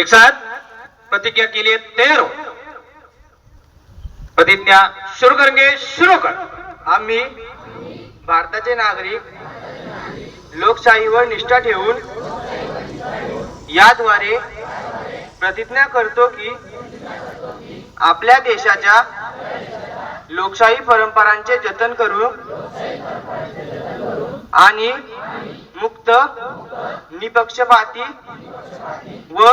एक साथ प्रतिज्ञा के लिए तैयार हो. प्रतिज्ञा शुरू करेंगे शुरू कर. आम्ही भारताचे नागरिक लोकशाहीवर निष्ठा ठेवून याद्वारे प्रतिज्ञा करतो की आपल्या देशाच्या लोकशाही परंपरांचे जतन करू आणि मुक्त निपक्षपाती व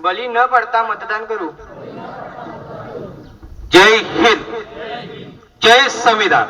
બલી ન પડતા મતદાન કરું. જય હિન્દ. જય સંવિધાન.